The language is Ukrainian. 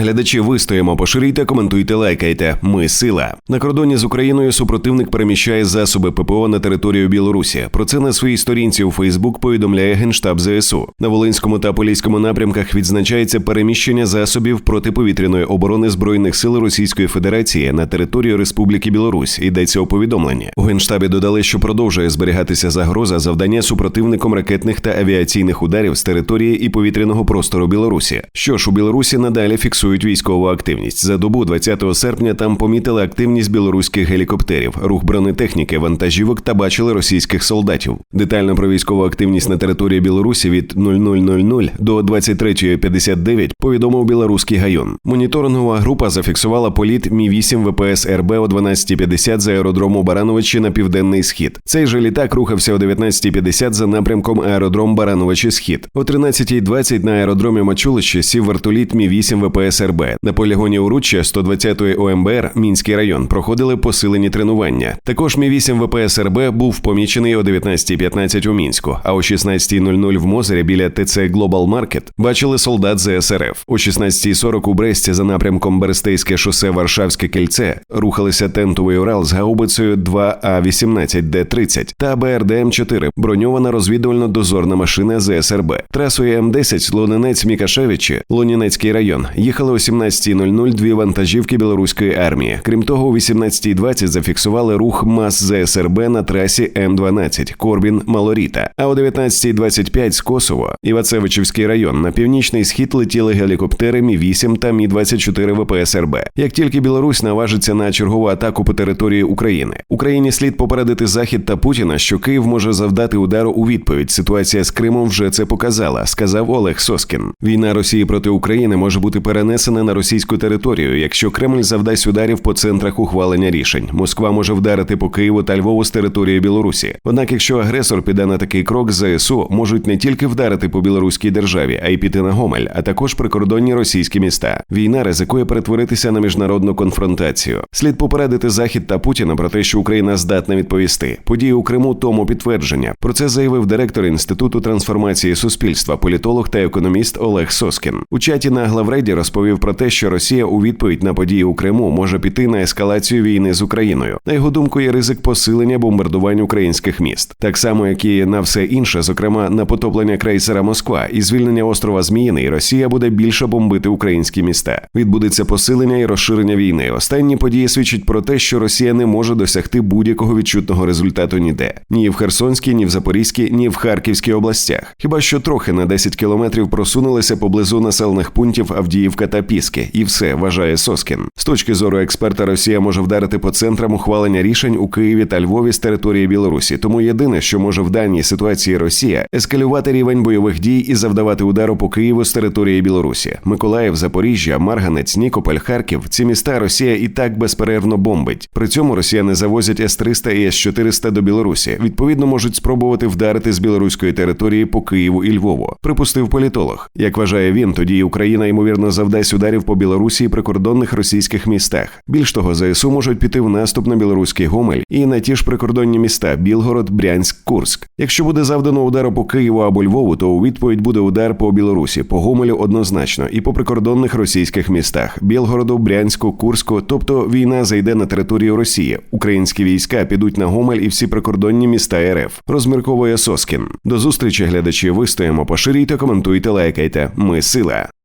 Глядачі вистоїмо, поширюйте, коментуйте, лайкайте. Ми сила на кордоні з Україною. Супротивник переміщає засоби ППО на територію Білорусі. Про це на своїй сторінці у Фейсбук повідомляє генштаб ЗСУ. На Волинському та Поліському напрямках відзначається переміщення засобів протиповітряної оборони збройних сил Російської Федерації на територію Республіки Білорусь. Йдеться у повідомленні. У генштабі додали, що продовжує зберігатися загроза завдання супротивником ракетних та авіаційних ударів з території і повітряного простору Білорусі. Що ж у Білорусі надалі фіксують військову активність. За добу 20 серпня там помітили активність білоруських гелікоптерів, рух бронетехніки, вантажівок та бачили російських солдатів. Детально про військову активність на території Білорусі від 00.00 до 23.59 повідомив білоруський гайон. Моніторингова група зафіксувала політ Мі 8 ВПС РБ о 12.50 з аеродрому Барановичі на південний схід. Цей же літак рухався о 19.50 за напрямком аеродром Барановичі Схід. О 13.20 на аеродромі Мачулище сів вертоліт Мі 8 ВПС РБ. На полігоні Уруччя 120-ї ОМБР Мінський район проходили посилені тренування. Також Мі 8 ВПС РБ був помічений о 19.15 у мінську. А о 16.00 в Мозері біля ТЦ Global Market бачили солдат ЗСРФ. О 16.40 у Бресті за напрямком Берестейське шосе Варшавське кільце рухалися тентовий Урал з гаубицею 2А18Д30 та БРДМ-4 броньована розвідувально-дозорна машина ЗСРБ. Трасою М10 Лонинець Мікашевичі, Лонінецький район. Їхали о 17.00 дві вантажівки білоруської армії. Крім того, о 18.20 зафіксували рух МАС ЗСРБ на трасі М12 Корбін Малоріта. А о 19.25 з Косово Івацевичівський район на північний схід летіли гелікоптери Мі 8 та Мі 24 ВПС РБ. Як тільки Білорусь наважиться на чергову атаку по території України, Україні слід попередити Захід та Путіна, що Київ може завдати удару у відповідь. Ситуація з Кримом вже це показала, сказав Олег Соскін. Війна Росії проти України може бути перенесена на російську територію, якщо Кремль завдасть ударів по центрах ухвалення рішень. Москва може вдарити по Києву та Львову з території Білорусі. Однак, якщо агресор піде на такий крок, ЗСУ можуть не тільки вдарити по білоруській державі, а й піти на Гомель, а також прикордонні російські міста. Війна ризикує перетворитися на міжнародну конфронтацію. Слід попередити Захід та Путіна про те, що Україна здатна відповісти. Події у Криму тому підтвердження. Про це заявив директор інституту трансформації суспільства, політолог та економіст Олег Соскін. У чаті на главреді розповів про те, що Росія у відповідь на події у Криму може піти на ескалацію війни з Україною. На його думку, є ризик посилення бомбардувань українських міст, так само як і на все інше, зокрема на потоплення крейсера Москва і звільнення острова Зміїний. Росія буде більше бомбити українські міста. Відбудеться посилення і розширення війни. Останні події свідчать про те, що Росія не може досягти будь-якого відчутного результату ніде ні в Херсонській, ні в Запорізькій, ні в Харківській областях. Хіба що трохи на 10 кілометрів просунулися поблизу населених пунктів Авдіївка та Піски, і все вважає Соскін. З точки зору експерта, Росія може вдарити по центрам ухвалення рішень у Києві та Львові з території Білорусі. Тому єдине, що може в даній ситуації Росія ескалювати рівень бойових дій і завдавати удару по Києву з території Білорусі. Миколаїв, Запоріжжя, Марганець, Нікополь, Харків. Ці міста Росія і так безперервно бомбить. При цьому росіяни завозять С-300 і С-400 до Білорусі. Відповідно, можуть спробувати вдарити з білоруської території по Києву і Львову. Припустив політолог. Як вважає він, тоді Україна ймовірно завдасть ударів по Білорусі і прикордонних російських містах. Більш того, ЗСУ можуть піти в наступ на білоруський Гомель і на ті ж прикордонні міста Білгород, Брянськ, Курськ. Якщо буде завдано удару по Києву або Львову, то у відповідь буде удар по Білорусі, по Гомелю однозначно, і по прикордонних російських містах Білгороду, Брянську, Курську. Тобто війна зайде на територію Росії. Українські війська підуть на Гомель і всі прикордонні міста РФ. Розмірковує Соскін. До зустрічі глядачі. Вистоїмо, поширюйте, коментуйте, лайкайте. Ми сила.